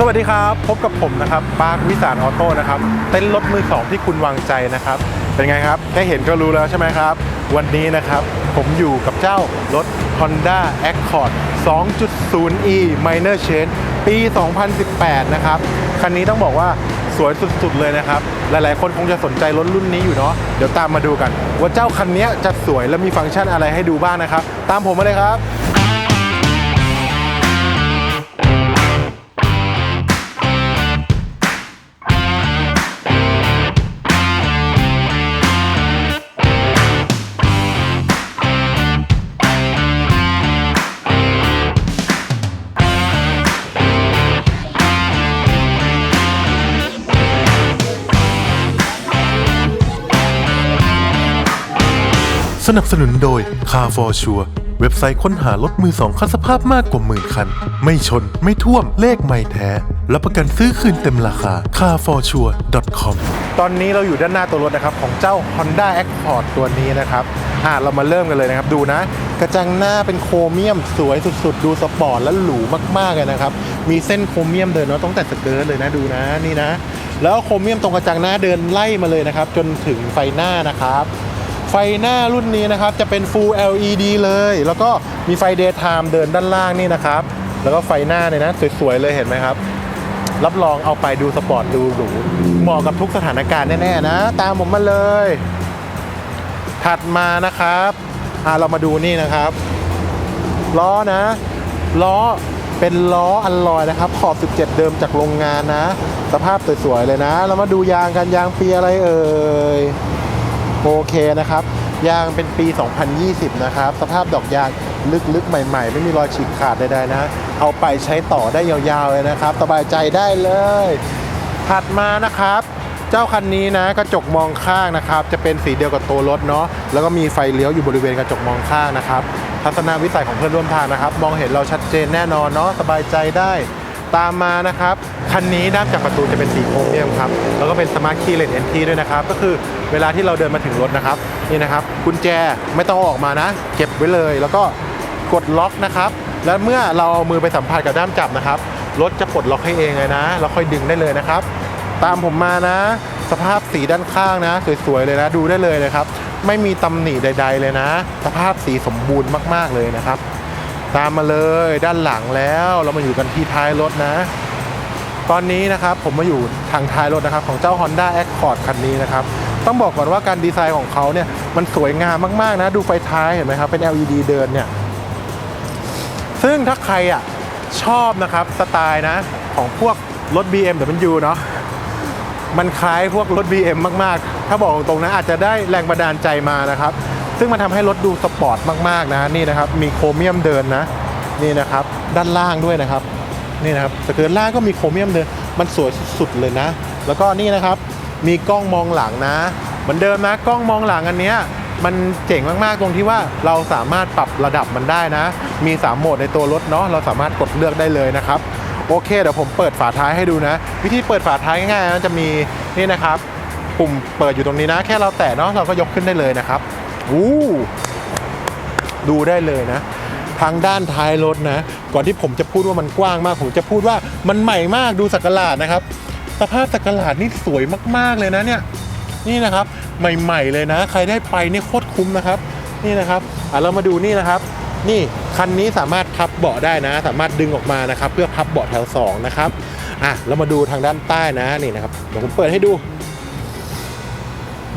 สวัสดีครับ พบกับผมนะครับปาร์ควิสารออโต้นะครับเต้นรถมือสองที่คุณวางใจนะครับ เป็นไงครับแค่เห็นก็รู้แล้วใช่ไหมครับ วันนี้นะครับ ผมอยู่กับเจ้ารถ Honda Accord 2.0e Minor Change ปี 2018 นะครับ คันนี้ต้องบอกว่าสวยสุดๆเลยนะครับ หลายๆ คนคงจะสนใจรถรุ่นนี้อยู่เนาะเดี๋ยวตามมาดูกัน ว่าเจ้าคันนี้จะสวยและมีฟังก์ชันอะไรให้ดูบ้างนะครับ ตามผมมาเลยครับ สนับสนุนโดย Car for Sure เว็บไซต์ค้นหารถมือสองคันสภาพมากกว่าหมื่นคัน ไม่ชนไม่ท่วมเลขไม่แท้รับประกันซื้อคืนเต็มราคา carforsure.com ตอนนี้เราอยู่ด้านหน้าตัวรถนะครับ ของเจ้า Honda Accord ตัวนี้นะครับอ่าเรามาเริ่มกันเลยนะครับ ดูนะ กระจังหน้าเป็นโครเมียมสวยสุดๆ ดูสปอร์ตและหรูมากๆเลยนะครับ มีเส้นโครเมียมเดินเนาะตั้งแต่สเกิร์ตเลยนะดูนะนี่นะ แล้วโครเมียมตรงกระจังหน้าเดินไล่มาเลยนะครับ จนถึงไฟหน้านะครับ ไฟหน้ารุ่นนี้นะครับจะเป็น Full LED เลย แล้วก็มีไฟ Daytime เดินด้านล่างนี่นะครับ แล้วก็ไฟหน้าเนี่ยนะสวยๆเลยเห็นไหมครับ รับรองเอาไปดูสปอร์ตดูหรูเหมาะกับทุกสถานการณ์แน่ๆนะ ตามผมมาเลย ถัดมานะครับอ่าเรามาดูนี่นะครับล้อนะ ล้อเป็นล้ออัลลอยนะครับ ขอบ 17 เดิมจากโรงงานนะ สภาพสวยๆเลยนะ เรามาดูยางกันยางปีอะไรเอ่ย โอเคนะครับ ยางเป็นปี 2020 นะครับ สภาพดอกยางลึกๆ ใหม่ๆ ไม่มีรอยฉีกขาดใดๆนะ เอาไปใช้ต่อได้ยาวๆเลยนะครับ สบายใจได้เลย ถัดมานะครับเจ้าคันนี้นะกระจกมองข้างนะครับ จะเป็นสีเดียวกับตัวรถเนาะแล้วก็มีไฟเลี้ยวอยู่บริเวณกระจกมองข้างนะครับ ทัศนวิสัยของเพื่อนร่วมทางนะครับ มองเห็นเราชัดเจนแน่นอนเนาะสบายใจได้ ตามมานะครับ คันนี้ด้านจากประตูจะเป็นสีโครเมียมครับ แล้วก็เป็นสมาร์ทคีย์เลนเอนทีด้วยนะครับ ก็คือเวลาที่เราเดินมาถึงรถนะครับ นี่นะครับ กุญแจไม่ต้องอออกมานะ เก็บไว้เลย แล้วก็กดล็อกนะครับ แล้วเมื่อเราเอามือไปสัมผัสกับด้ามจับนะครับ รถจะปลดล็อกให้เองเลยนะ แล้วค่อยดึงได้เลยนะครับ ตามผมมานะ สภาพสีด้านข้างนะ สวยๆเลยนะ ดูได้เลยนะครับ ไม่มีตำหนิใด ๆ เลยนะ สภาพสีสมบูรณ์มากๆเลยนะครับ ตามมาเลยด้านหลังแล้วเรามาอยู่กันที่ท้ายรถนะ ตอนนี้นะครับผมมาอยู่ทางท้ายรถนะครับ ของเจ้า Honda Accord คันนี้นะครับ ต้องบอกก่อนว่าการดีไซน์ของเขาเนี่ยมันสวยงามมากๆนะดูไฟท้ายเห็นไหมครับเป็น LED เดินเนี่ย ซึ่งถ้าใครอะชอบนะครับสไตล์นะของพวกรถ BMW เนาะมันคล้ายพวกรถ BM มากๆ ถ้าบอกตรงๆนะอาจจะได้แรงบันดาลใจมานะครับ ซึ่งมันทำให้รถดูสปอร์ตมากๆนะนี่นะครับมีโครเมียมเดินนะนี่นะครับด้านล่างด้วยนะครับนี่นะครับสเกิร์ตล่างก็มีโครเมียมเดินมันสวยสุดๆเลยนะ แล้วก็นี่นะครับมีกล้องมองหลังนะ เหมือนเดิมนะกล้องมองหลังอันเนี้ยมันเจ๋งมากๆตรงที่ว่าเราสามารถปรับระดับมันได้นะ มี 3 โหมดในตัวรถเนาะเราสามารถกดเลือกได้เลยนะครับโอเคเดี๋ยวผมเปิดฝาท้ายให้ดูนะ วิธีเปิดฝาท้ายง่ายๆนะจะมีนี่นะครับ ปุ่มเปิดอยู่ตรงนี้นะ แค่เราแตะเนาะเราก็ยกขึ้นได้เลยนะครับู้ดูได้เลยนะ ทางด้านท้ายรถนะ ก่อนที่ผมจะพูดว่ามันกว้างมาก ผมจะพูดว่ามันใหม่มากดูสักหลาดนะครับ สภาพสักหลาดนี่สวยมากๆเลยนะเนี่ย นี่นะครับใหม่ ๆ เลยนะ ใครได้ไปนี่โคตรคุ้มนะครับ นี่นะครับอะเรามาดูนี่นะครับ นี่คันนี้สามารถพับเบาะได้นะ สามารถดึงออกมานะครับ เพื่อพับเบาะแถวสองนะครับอะเรามาดูทางด้านใต้นะนี่นะครับเดี๋ยวผมเปิดให้ดู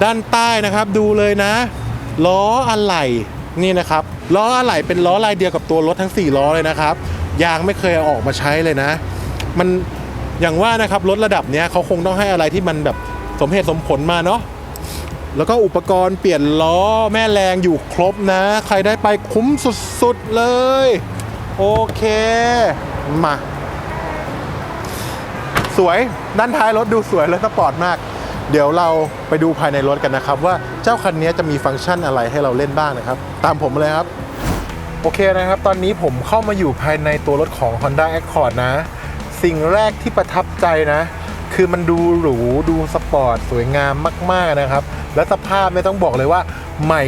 ด้านใต้นะครับดูเลยนะ ล้ออะไหล่นี่นะครับล้ออะไหล่เป็นล้อลายเดียวกับตัวรถทั้ง 4 ล้อเลยนะครับ ยางไม่เคยเอาออกมาใช้เลยนะ มันอย่างว่านะครับรถระดับเนี้ยเขาคงต้องให้อะไรที่มันแบบสมเหตุสมผลมาเนาะแล้วก็อุปกรณ์เปลี่ยนล้อแม่แรงอยู่ครบนะ ใครได้ไปคุ้มสุดๆเลย โอเคมา สวยด้านท้ายรถดูสวยและสปอร์ตมาก เดี๋ยวเราไปดูภายในรถกันนะครับ ว่าเจ้าคันนี้จะมีฟังก์ชันอะไรให้เราเล่นบ้างนะครับ ตามผมเลยครับ โอเคนะครับ ตอนนี้ผมเข้ามาอยู่ภายในตัวรถของ Honda Accord นะ สิ่งแรกที่ประทับใจนะ คือมันดูหรูดูสปอร์ตสวยงามมาก ๆนะครับ และสภาพไม่ต้องบอกเลยว่าใหม่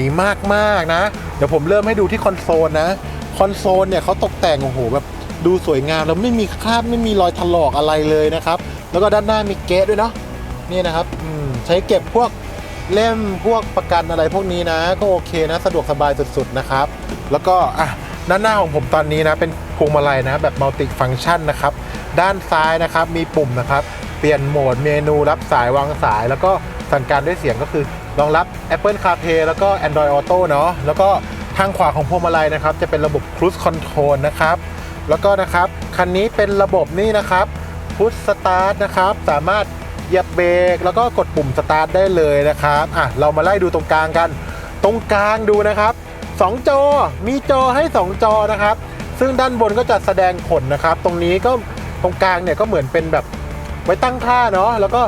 มากๆนะ เดี๋ยวผมเริ่มให้ดูที่คอนโซลนะคอนโซลเนี่ยเขาตกแต่งโอ้โหแบบดูสวยงามแล้วไม่มีคราบไม่มีรอยถลอกอะไรเลยนะครับ แล้วก็ด้านหน้ามีเกตด้วยเนาะ นี่นะครับอืมใช้เก็บพวกเล่มพวกประกันอะไรพวกนี้นะ ก็โอเคนะ สะดวกสบายสุดๆนะครับ แล้วก็อะด้านหน้าของผมตอนนี้นะ เป็นพวงมาลัยนะ แบบมัลติฟัง c t ชันนะครับ ด้านซ้ายนะครับมีปุ่มนะครับ เปลี่ยนโหมดเมนูรับสายวางสาย แล้วก็สั่งการด้วยเสียงก็คือรองรับ Apple CarPlay แล้วก็ Android Auto เนาะแล้วก็ทางขวาของพวงมาลัยนะครับ จะเป็นระบบ Cruise Control นะครับ แล้วก็นะครับ คันนี้เป็นระบบนี่นะครับ Push Start นะครับ สามารถ เหยียบเบรกแล้วก็กดปุ่ม Start ได้เลยนะครับอะเรามาไล่ดูตรงกลางกัน ตรงกลางดูนะครับ2จอมีจอให้ 2 จอนะครับ ซึ่งด้านบนก็จะแสดงผลนะครับ ตรงนี้ก็ตรงกลางเนี่ยก็เหมือนเป็นแบบไว้ตั้งค่าเนาะแล้วก็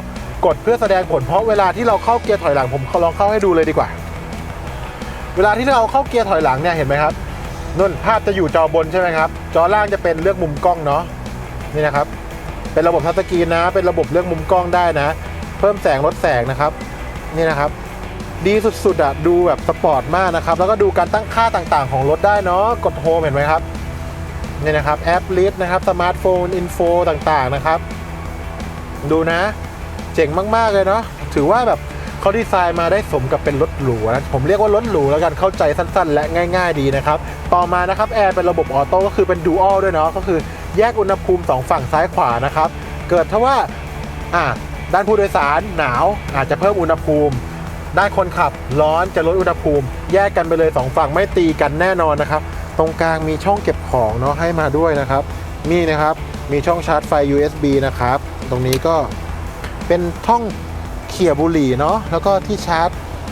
กดเพื่อแสดงผลเพราะเวลาที่เราเข้าเกียร์ถอยหลังผมลองเข้าให้ดูเลยดีกว่า เวลาที่เราเข้าเกียร์ถอยหลังเนี่ยเห็นไหมครับนุ่นภาพจะอยู่จอบนใช่ไหมครับ จอล่างจะเป็นเลือกมุมกล้องเนาะนี่นะครับ เป็นระบบทัชสกรีนนะ เป็นระบบเลือกมุมกล้องได้นะ เพิ่มแสงลดแสงนะครับ นี่นะครับ ดีสุดๆอะดูแบบสปอร์ตมากนะครับ แล้วก็ดูการตั้งค่าต่างๆ ของรถได้เนาะ กดโฮมเห็นไหมครับ นี่นะครับ แอปลิสนะครับ สมาร์ทโฟน อินโฟต่างๆนะครับ ดูนะ เจ๋งมากๆเลยเนาะ ถือว่าแบบเขาดีไซน์มาได้สมกับเป็นรถหรูนะ ผมเรียกว่ารถหรูแล้วกัน เข้าใจสั้นๆ และง่าย ๆ ดีนะครับ ต่อมานะครับ แอร์เป็นระบบออโต้ก็คือเป็นดูอัลด้วยเนาะ ก็คือ แยกอุณหภูมิ 2 ฝั่งซ้ายขวานะครับ เกิดถ้าว่าอะด้านผู้โดยสารหนาวอาจจะเพิ่มอุณหภูมิ ด้านคนขับร้อนจะลดอุณหภูมิ แยกกันไปเลยสองฝั่งไม่ตีกันแน่นอนนะครับ ตรงกลางมีช่องเก็บของเนาะให้มาด้วยนะครับมีนะครับมีช่องชาร์จไฟ USB นะครับ ตรงนี้ก็เป็นช่องเขี่ยบุหรี่เนาะแล้วก็ที่ชาร์จ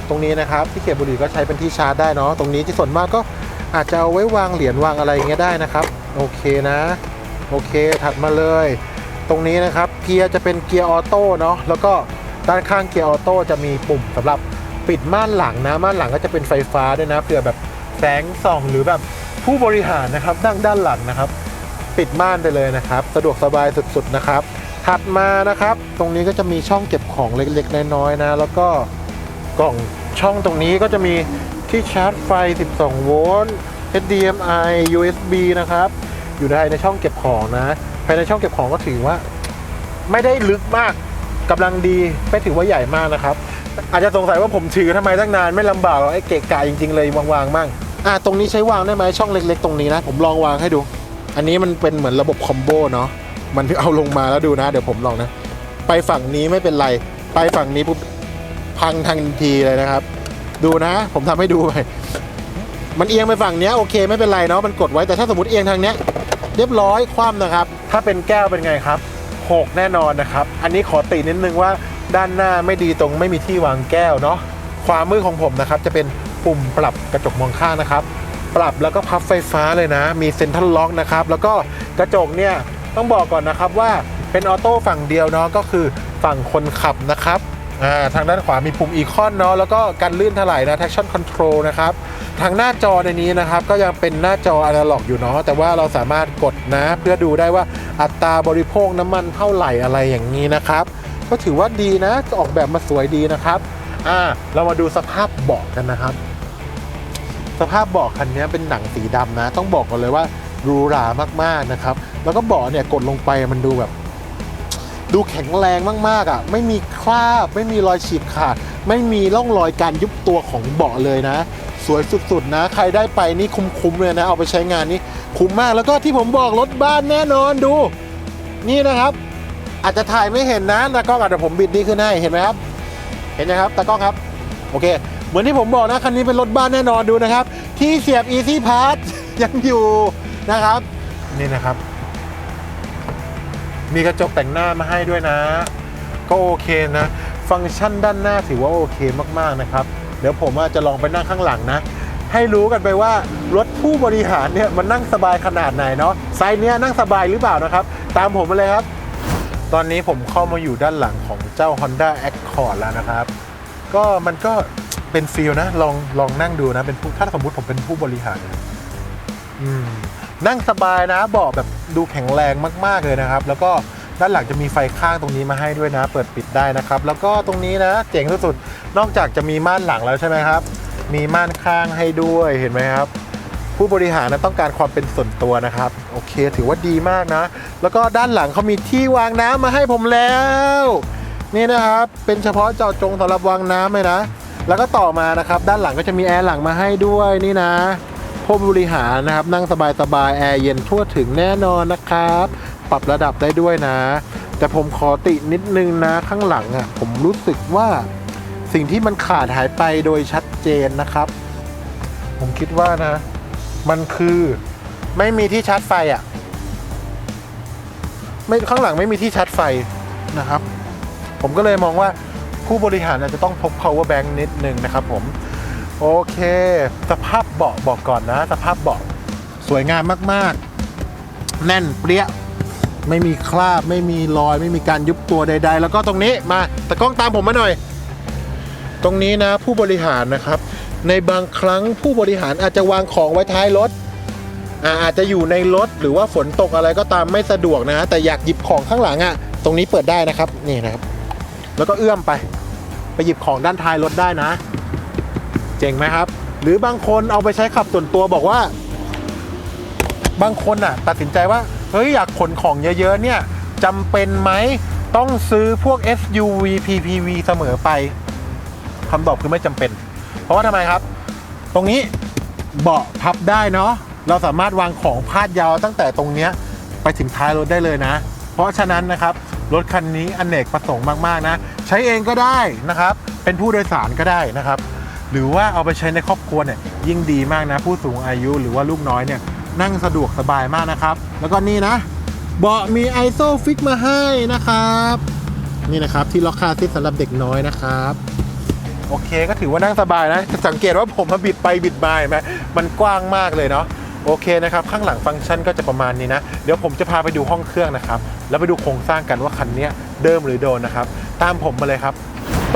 ตรงนี้นะครับที่เขี่ยบุหรี่ก็ใช้เป็นที่ชาร์จได้เนาะตรงนี้ที่ส่วนมากก็อาจจะเอาไว้วางเหรียญวางอะไรอย่างเงี้ยได้นะครับ โอเคนะ โอเคถัดมาเลย ตรงนี้นะครับเกียร์จะเป็นเกียร์ออโต้เนาะแล้วก็ด้านข้างเกียร์ออโต้จะมีปุ่มสำหรับปิดม่านหลังนะม่านหลังก็จะเป็นไฟฟ้าด้วยนะเผื่อแบบแสงส่องหรือแบบผู้บริหารนะครับนั่งด้านหลังนะครับ ปิดม่านไปเลยนะครับ สะดวกสบายสุดๆนะครับ ถัดมานะครับ ตรงนี้ก็จะมีช่องเก็บของเล็กๆน้อยๆนะ แล้วก็กล่องช่องตรงนี้ก็จะมีที่ชาร์จไฟ 12 โวลต์ HDMI USB นะครับ อยู่ได้ในช่องเก็บของนะภายในช่องเก็บของก็ถือว่า ไม่ได้ลึกมากกำลังดีไม่ถือว่าใหญ่มากนะครับ อาจจะสงสัยว่าผมถือทำไมตั้งนานไม่ลำบากหรอไอ้เกะกะจริงๆเลยวางๆมั่งอะตรงนี้ใช้วางได้ไหมช่องเล็ก ๆ ตรงนี้นะ ผมลองวางให้ดู อันนี้มันเป็นเหมือนระบบคอมโบเนาะมันเอาลงมาแล้วดูนะ เดี๋ยวผมลองนะ ไปฝั่งนี้ไม่เป็นไร ไปฝั่งนี้ปุ๊บพังทันทีเลยนะครับ ดูนะ ผมทำให้ดูไป มันเอียงไปฝั่งเนี้ยโอเคไม่เป็นไรเนาะมันกดไว้แต่ถ้าสมมติเอียงทางเนี้ยเรียบร้อยคว่ำนะครับ ถ้าเป็นแก้วเป็นไงครับหกแน่นอนนะครับ อันนี้ขอตินิดนึงว่าด้านหน้าไม่ดีตรงไม่มีที่วางแก้วเนาะขวามมือของผมนะครับจะเป็นปุ่มปรับกระจกมองข้างนะครับ ปรับแล้วก็พับไฟฟ้าเลยนะ มีเซ็นทรัลล็อกนะครับ แล้วก็กระจกเนี่ยต้องบอกก่อนนะครับว่าเป็นออโต้ฝั่งเดียวเนาะก็คือฝั่งคนขับนะครับ ทางด้านขวามีปุ่มอีคอนเนาะแล้วก็การลื่นถลายนะ traction control นะครับ ทางหน้าจอในนี้นะครับ ก็ยังเป็นหน้าจออนาล็อกอยู่เนาะแต่ว่าเราสามารถกดนะเพื่อดูได้ว่าอัตราบริโภคน้ำมันเท่าไหร่อะไรอย่างนี้นะครับ ก็ถือว่าดีนะออกแบบมาสวยดีนะครับอ่าเรามาดูสภาพเบาะกันนะครับ สภาพเบาะคันนี้เป็นหนังสีดำนะ ต้องบอกก่อนเลยว่าหรูรามากๆนะครับ แล้วก็เบาะเนี่ยกดลงไปมันดูแบบ ดูแข็งแรงมากๆอะไม่มีคราบ ไม่มีรอยฉีกขาด ไม่มีร่องรอยการยุบตัวของเบาะเลยนะ สวยสุดๆนะ ใครได้ไปนี่คุ้มๆเลยนะ เอาไปใช้งานนี่คุ้มมากแล้วก็ที่ผมบอกรถบ้านแน่นอนดู นี่นะครับ อาจจะถ่ายไม่เห็นนะตากล้องอาจจะผมบิดนี่ขึ้นให้เห็นไหมครับ เห็นไหมครับตากล้องครับโอเค เหมือนที่ผมบอกนะคันนี้เป็นรถบ้านแน่นอนดูนะครับ ที่เสียบ Easy Pass ยังอยู่นะครับ นี่นะครับ มีกระจกแต่งหน้ามาให้ด้วยนะ ก็โอเคนะ ฟังก์ชันด้านหน้าถือว่าโอเคมากๆนะครับ เดี๋ยวผมจะลองไปนั่งข้างหลังนะ ให้รู้กันไปว่ารถผู้บริหารเนี่ยมันนั่งสบายขนาดไหนเนาะไซส์เนี้ยนั่งสบายหรือเปล่านะครับ ตามผมมาเลยครับ ตอนนี้ผมเข้ามาอยู่ด้านหลังของเจ้า Honda Accord แล้วนะครับ ก็มันก็เป็นฟีลนะลองลองนั่งดูนะเป็นผู้ถ้าสมมติผมเป็นผู้บริหารอืม นั่งสบายนะเบาะแบบดูแข็งแรงมากๆเลยนะครับ แล้วก็ด้านหลังจะมีไฟข้างตรงนี้มาให้ด้วยนะ เปิดปิดได้นะครับ แล้วก็ตรงนี้นะ เจ๋งสุดๆนอกจากจะมีม่านหลังแล้วใช่ไหมครับ มีม่านข้างให้ด้วยเห็นไหมครับ ผู้บริหารนะต้องการความเป็นส่วนตัวนะครับ โอเค ถือว่าดีมากนะ แล้วก็ด้านหลังเขามีที่วางน้ำมาให้ผมแล้ว นี่นะครับ เป็นเฉพาะเจาะจงสำหรับวางน้ำเลยนะ แล้วก็ต่อมานะครับ ด้านหลังก็จะมีแอร์หลังมาให้ด้วยนี่นะ ผู้บริหารนะครับนั่งสบายๆแอร์เย็นทั่วถึงแน่นอนนะครับ ปรับระดับได้ด้วยนะ แต่ผมขอตินิดนึงนะข้างหลังอะ่ะผมรู้สึกว่าสิ่งที่มันขาดหายไปโดยชัดเจนนะครับ ผมคิดว่านะ มันคือไม่มีที่ชาร์จไฟอะ่ะไม่ข้างหลังไม่มีที่ชาร์จไฟนะครับ ผมก็เลยมองว่าผู้บริหารอาจจะต้องพก power bank นิดนึงนะครับผม โอเค สภาพเบาะบอกก่อนนะ สภาพเบาะสวยงามมากๆ แน่นเปรี้ยไม่มีคราบไม่มีรอย ไม่มีการยุบตัวใด ๆ แล้วก็ตรงนี้มาตะกล้องตามผมมาหน่อย ตรงนี้นะผู้บริหารนะครับ ในบางครั้งผู้บริหารอาจจะวางของไว้ท้ายรถอาอาจจะอยู่ในรถหรือว่าฝนตกอะไรก็ตามไม่สะดวกนะแต่อยากหยิบของข้างหลังอะ่ะ ตรงนี้เปิดได้นะครับนี่นะครับ แล้วก็เอื้อมไป ไปหยิบของด้านท้ายรถได้นะ เจ๋งไหมครับ หรือบางคนเอาไปใช้ขับส่วนตัวบอกว่า บางคนอะ ตัดสินใจว่า เฮ้ย อยากขนของเยอะๆเนี่ยจำเป็นไหมต้องซื้อพวก SUV PPV เสมอไปคำตอบคือไม่จำเป็น เพราะว่าทำไมครับ ตรงนี้เบาะพับได้เนาะเราสามารถวางของพาดยาวตั้งแต่ตรงเนี้ยไปถึงท้ายรถได้เลยนะ เพราะฉะนั้นนะครับ รถคันนี้อนเนกประสงค์มาก ๆ นะ ใช้เองก็ได้นะครับ เป็นผู้โดยสารก็ได้นะครับ หรือว่าเอาไปใช้ในครอบครัวเนี่ยยิ่งดีมากนะ ผู้สูงอายุหรือว่าลูกน้อยเนี่ยนั่งสะดวกสบายมากนะครับ แล้วก็นี่นะเบาะมีไอโซฟิกมาให้นะครับ นี่นะครับที่ล็อกคาซิทสำหรับเด็กน้อยนะครับโอเคก็ถือว่านั่งสบายนะ สังเกตว่าผมมาบิดไปบิดมาเห็นไหมมันกว้างมากเลยเนาะโอเคนะครับ ข้างหลังฟังก์ชันก็จะประมาณนี้นะ เดี๋ยวผมจะพาไปดูห้องเครื่องนะครับ แล้วไปดูโครงสร้างกันว่าคันนี้เดิมหรือโดนนะครับ ตามผมมาเลยครับ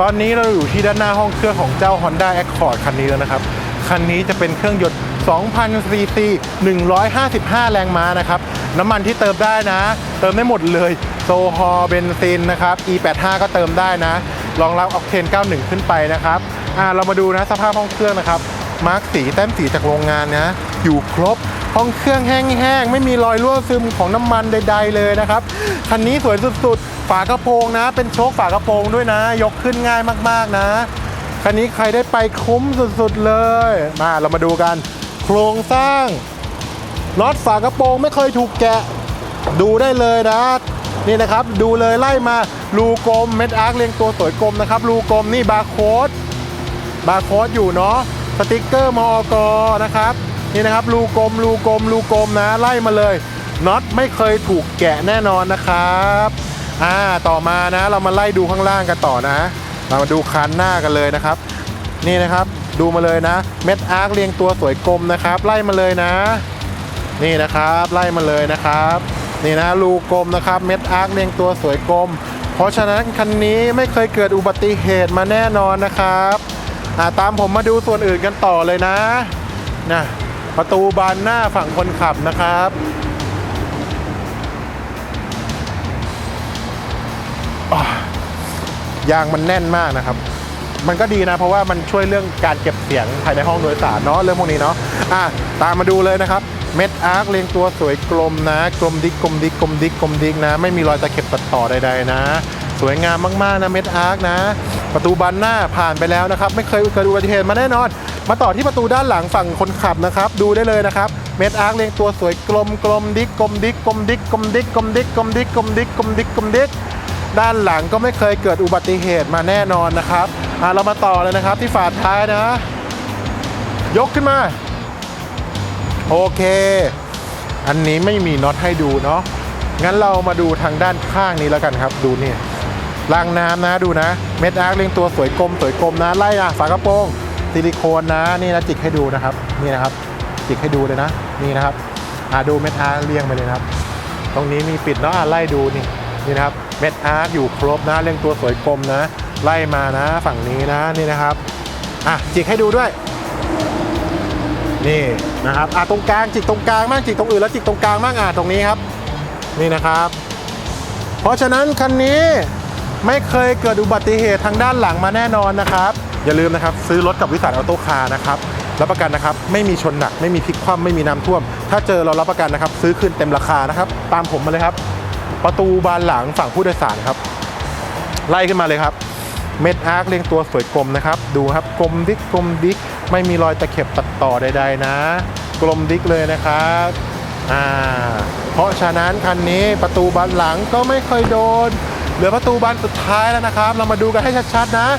ตอนนี้เราอยู่ที่ด้านหน้าห้องเครื่องของเจ้า Honda Accord คันนี้แล้วนะครับ คันนี้จะเป็นเครื่องยนต์2,000ซีซี155 แรงม้านะครับ น้ำมันที่เติมได้นะ เติมได้หมดเลย โซฮอล์เบนซินนะครับ E85 ก็เติมได้นะ รองรับออกเทน 91 ขึ้นไปนะครับอ่าเรามาดูนะสภาพห้องเครื่องนะครับ มาร์กสีแต้มสีจากโรงงานนะ อยู่ครบ ห้องเครื่องแห้งๆ ไม่มีรอยรั่วซึมของน้ำมันใด ๆ เลยนะครับ คันนี้สวยสุดๆ ฝากระโปรงนะ เป็นโชคฝากระโปรงด้วยนะ ยกขึ้นง่ายมากๆนะ คันนี้ใครได้ไปคุ้มสุดๆเลย มาเรามาดูกัน โครงสร้างน็อตฝากระโปรงไม่เคยถูกแกะดูได้เลยนะ นี่นะครับดูเลยไล่มารูกลมเม็ดอาร์คเรียงตัวสวยกลมนะครับรูกลมนี่บาร์โค้ดบาร์โค้ดอยู่เนาะสติกเกอร์มอกนะครับนี่นะครับรูกลมรูกลมรูกลมนะ ไล่มาเลยน็อตไม่เคยถูกแกะแน่นอนนะครับ อ่าต่อมานะเรามาไล่ดูข้างล่างกันต่อนะ เรามาดูคันหน้ากันเลยนะครับ นี่นะครับดูมาเลยนะ เม็ดอาร์คเรียงตัวสวยกลมนะครับ ไล่มาเลยนะ นี่นะครับไล่มาเลยนะครับ นี่นะรูกลมนะครับเม็ดอาร์คเรียงตัวสวยกลม เพราะฉะนั้นคันนี้ไม่เคยเกิดอุบัติเหตุมาแน่นอนนะครับอ่าตามผมมาดูส่วนอื่นกันต่อเลยนะนะประตูบานหน้าฝั่งคนขับนะครับ ยางมันแน่นมากนะครับ มันก็ดีนะ เพราะว่ามันช่วยเรื่องการเก็บเสียงภายในห้องโดยสารเนาะเรื่องพวกนี้เนาะอะตามมาดูเลยนะครับเม็ดอาร์คเรียงตัวสวยกลมนะ กลมดิกกลมดิกกลมดิกกลมดิกนะ ไม่มีรอยตะเข็บตัดต่อใดๆนะ สวยงามมากๆนะเม็ดอาร์คนะ ประตูบานหน้าผ่านไปแล้วนะครับ ไม่เคยเกิดอุบัติเหตุมาแน่นอน มาต่อที่ประตูด้านหลังฝั่งคนขับนะครับ ดูได้เลยนะครับเม็ดอาร์คเรียงตัวสวยกลมกลมดิกกลมดิกกลมดิกกลมดิกกลมดิกกลมดิกกลมดิกกลมดิกกลมดิกด้ ด้านหลังก็ไม่เคยเกิดอุบัติเหตุมาแน่นอนนะครับอะเรามาต่อเลยนะครับที่ฝาท้ายนะ ยกขึ้นมา โอเค อันนี้ไม่มีน็อตให้ดูเนาะงั้นเรามาดูทางด้านข้างนี้แล้วกันครับ ดูนี่รางน้ำนะดูนะ เม็ดอาร์คเรียงตัวสวยกลมสวยกลมนะไล่อะฝากระโปรงซิลิโคนนะนี่นะจิกให้ดูนะครับ นี่นะครับ จิกให้ดูเลยนะ นี่นะครับอ่าดูเม็ดอาร์คเรียงไปเลยนะครับ ตรงนี้มีปิดเนาะอะไล่ดูนี่นี่นะครับ เม็ดอาร์คอยู่ครบนะ เรียงตัวสวยกลมนะ ไล่มานะฝั่งนี้นะนี่นะครับอะจิกให้ดูด้วยนี่นะครับอะตรงกลางจิกตรงกลางบ้างจิกตรงอื่นแล้วจิกตรงกลางบ้างอะตรงนี้ครับนี่นะครับ เพราะฉะนั้นคันนี้ไม่เคยเกิดอุบัติเหตุทางด้านหลังมาแน่นอนนะครับ อย่าลืมนะครับ ซื้อรถกับวิสัทออโต้คาร์นะครับรับประกันนะครับ ไม่มีชนหนัก ไม่มีพลิกคว่ำไม่มีน้ำท่วม ถ้าเจอเรารับประกันนะครับ ซื้อคืนเต็มราคานะครับ ตามผมมาเลยครับ ประตูบานหลังฝั่งผู้โดยสารครับไล่ขึ้นมาเลยครับ เม็ดอาร์คเรียงตัวสวยกลมนะครับ ดูครับกลมดิกกลมดิกไม่มีรอยตะเข็บตัดต่อใด ๆ นะ กลมดิกเลยนะครับอ่าเพราะฉะนั้นคันนี้ประตูบานหลังก็ไม่เคยโดน เหลือประตูบานสุดท้ายแล้วนะครับ เรามาดูกันให้ชัดๆนะ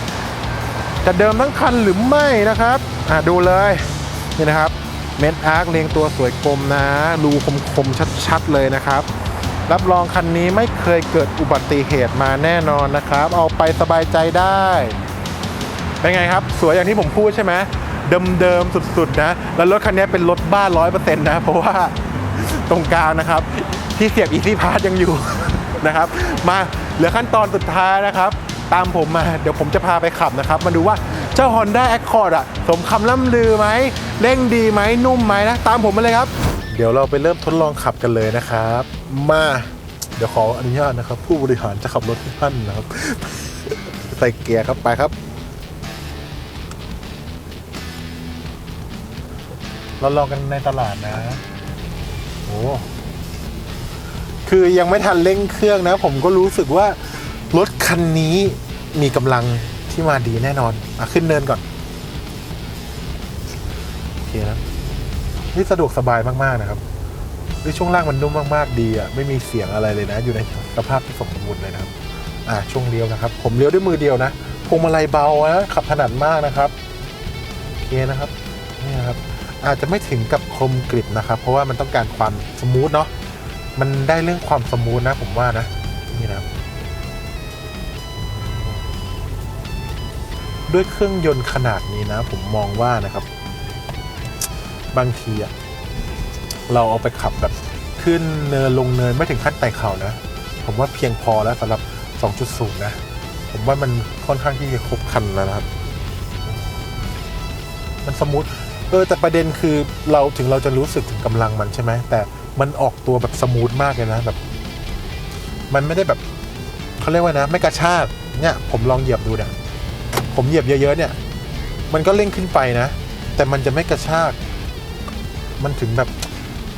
จะเดิมทั้งคันหรือไม่นะครับอ่าดูเลยนี่นะครับเม็ดอาร์คเรียงตัวสวยกลมนะรูคมๆชัดๆเลยนะครับ รับรองคันนี้ไม่เคยเกิดอุบัติเหตุมาแน่นอนนะครับ เอาไปสบายใจได้ เป็นไงครับ สวยอย่างที่ผมพูดใช่ไหมเดิมๆสุดๆนะ แล้วรถคันนี้เป็นรถบ้านร้อยเปอร์เซ็นต์นะ เพราะว่าตรงกลางนะครับ ที่เสียบอีซี่พาร์ยังอยู่นะครับ มาเหลือขั้นตอนสุดท้ายนะครับ ตามผมมาเดี๋ยวผมจะพาไปขับนะครับ มาดูว่าเจ้า Honda Accord อะสมคำล่ำลือไหมเร่งดีไหมนุ่มไหมนะ ตามผมมาเลยครับ เดี๋ยวเราไปเริ่มทดลองขับกันเลยนะครับ มาเดี๋ยวขออนุญาตนะครับ ผู้บริหารจะขับรถให้ท่านนะครับ ใส่เกียร์ครับไปครับ เราลองกันในตลาดนะโอ้คือยังไม่ทันเร่งเครื่องนะ ผมก็รู้สึกว่ารถคันนี้มีกำลังที่มาดีแน่นอนอะขึ้นเนินก่อน โอเคนะ นี่สะดวกสบายมากๆนะครับด้วยช่วงล่างมันนุ่มมากๆดีอะไม่มีเสียงอะไรเลยนะ อยู่ในสภาพที่สมบูรณ์เลยนะครับอะช่วงเลี้ยวนะครับ ผมเลี้ยวด้วยมือเดียวนะพวงมาลัยเบานะขับถนัดมากนะครับโอเคนะครับนี่นะครับ อาจจะไม่ถึงกับคมกริบนะครับ เพราะว่ามันต้องการความสมูทเนาะมันได้เรื่องความสมูทนะ ผมว่านะนี่นะครับด้วยเครื่องยนต์ขนาดนี้นะ ผมมองว่านะครับ บางทีอะเราเอาไปขับแบบขึ้นเนินลงเนินไม่ถึงขั้นไต่เขานะ ผมว่าเพียงพอแล้วสำหรับ 2.0 นะ ผมว่ามันค่อนข้างที่จะครบคันแล้วนะครับ มันสมูทเออแต่ประเด็นคือเราถึงเราจะรู้สึกถึงกำลังมันใช่ไหมแต่มันออกตัวแบบสมูทมากเลยนะแบบ มันไม่ได้แบบเขาเรียกว่านะ ไม่กระชากเนี่ย ผมลองเหยียบดูเนี่ยผมเหยียบเยอะๆเนี่ย มันก็เร่งขึ้นไปนะ แต่มันจะไม่กระชาก มันถึงแบบ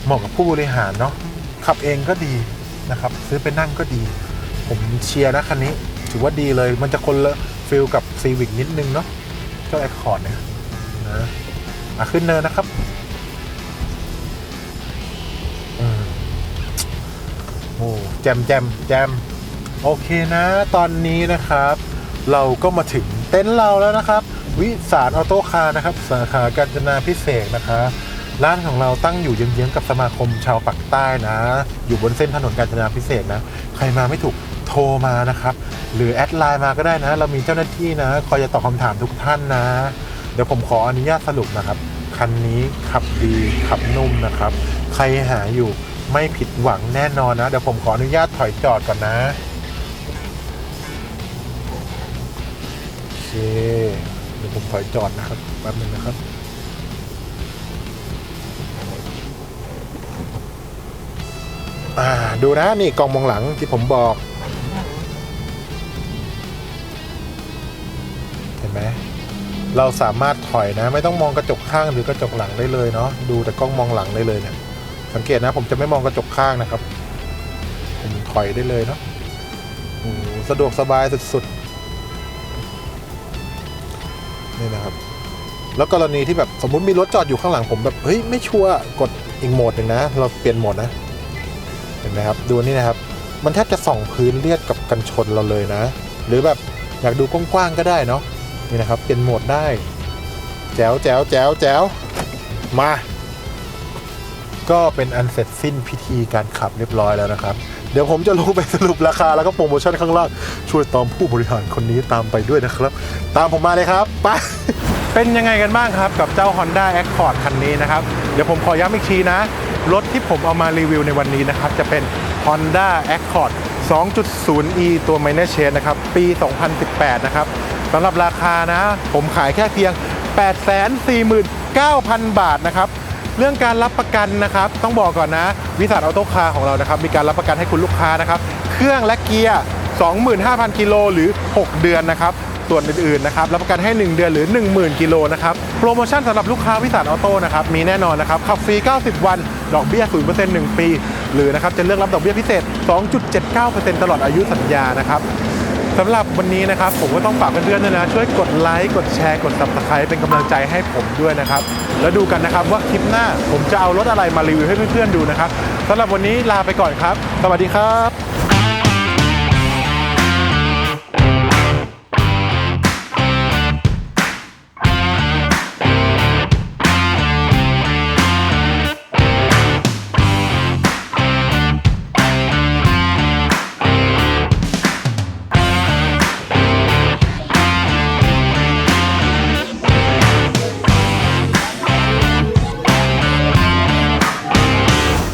เหมาะกับผู้บริหารเนาะขับเองก็ดีนะครับ ซื้อไปนั่งก็ดี ผมเชียร์นะคันนี้ ถือว่าดีเลย มันจะคนละฟิลกับซีวิกนิดนึงเนาะเจ้าแอคคอร์ดเนี่ยนะอะขึ้นเนินนะครับอืมโอ้แจมแจมแจมโอเคนะ ตอนนี้นะครับ เราก็มาถึงเต็นท์เราแล้วนะครับ วิสารออโต้คาร์นะครับ สาขากาญจนาพิเศษนะคะ ร้านของเราตั้งอยู่เยื้องๆกับสมาคมชาวปากใต้นะ อยู่บนเส้นถนนกาญจนาพิเศษนะ ใครมาไม่ถูกโทรมานะครับ หรือแอดไลน์มาก็ได้นะ เรามีเจ้าหน้าที่นะ คอยจะตอบคำถามทุกท่านนะ เดี๋ยวผมขออนุญาตสรุปนะครับ คันนี้ขับดีขับนุ่มนะครับ ใครหาอยู่ไม่ผิดหวังแน่นอนนะ เดี๋ยวผมขออนุญาตถอยจอดก่อนนะโอเคเดี๋ยวผมถอยจอดนะครับแป๊บนึงนะครับ อ่าดูนะนี่กล้องมองหลังที่ผมบอก เห็นไหมเราสามารถถอยนะ ไม่ต้องมองกระจกข้างหรือกระจกหลังได้เลยเนาะดูแต่กล้องมองหลังได้เลยเนี่ยสังเกตนะผมจะไม่มองกระจกข้างนะครับ ผมถอยได้เลยเนาะโอ้โหสะดวกสบายสุดๆนี่นะครับ แล้วกรณีที่แบบสมมุติมีรถจอดอยู่ข้างหลังผมแบบเฮ้ยไม่ชัวร์กดอีกโหมดหนึ่งนะ เราเปลี่ยนโหมดนะ เห็นไหมครับ ดูนี่นะครับ มันแทบจะส่องพื้นเลียดกับกันชนเราเลยนะ หรือแบบอยากดูกว้างๆก็ได้เนาะนี่นะครับเปลี่ยนโหมดได้ แจ๋วแจ๋วแจ๋วแจ๋วมา ก็เป็นอันเสร็จสิ้นพิธีการขับเรียบร้อยแล้วนะครับ เดี๋ยวผมจะลงไปสรุปราคาแล้วก็โปรโมชั่นข้างล่างช่วยตามผู้บริหารคนนี้ตามไปด้วยนะครับ ตามผมมาเลยครับไป เป็นยังไงกันบ้างครับกับเจ้า Honda Accord คันนี้นะครับ เดี๋ยวผมขอย้ำอีกทีนะ รถที่ผมเอามารีวิวในวันนี้นะครับ จะเป็น Honda Accord 2.0e ตัว Minor Change นะครับ ปี 2018 นะครับสำหรับราคานะ ผมขายแค่เพียง 849,000 บาทนะครับ เรื่องการรับประกันนะครับ ต้องบอกก่อนนะ วิสาทออโต้คาร์ของเรานะครับ มีการรับประกันให้คุณลูกค้านะครับ เครื่องและเกียร์ 25,000 กิโลหรือ 6 เดือนนะครับ ส่วนอื่นๆนะครับรับประกันให้ 1 เดือนหรือ 10,000 กิโลนะครับโปรโมชั่นสำหรับลูกค้าวิสานออโต้นะครับมีแน่นอนนะครับขับฟรี 90 วัน ดอกเบี้ย 0% 1 ปี หรือนะครับจะเลือกรับดอกเบี้ยพิเศษ 2.79%ตลอดอายุสัญญานะครับสำหรับวันนี้นะครับผมก็ต้องฝากเพื่อนๆด้วยนะ ช่วยกดไลค์กดแชร์กด subscribe เป็นกำลังใจให้ผมด้วยนะครับ แล้วดูกันนะครับว่าคลิปหน้าผมจะเอารถอะไรมารีวิวให้เพื่อนๆดูนะครับสำหรับวันนี้ลาไปก่อนครับ สวัสดีครับ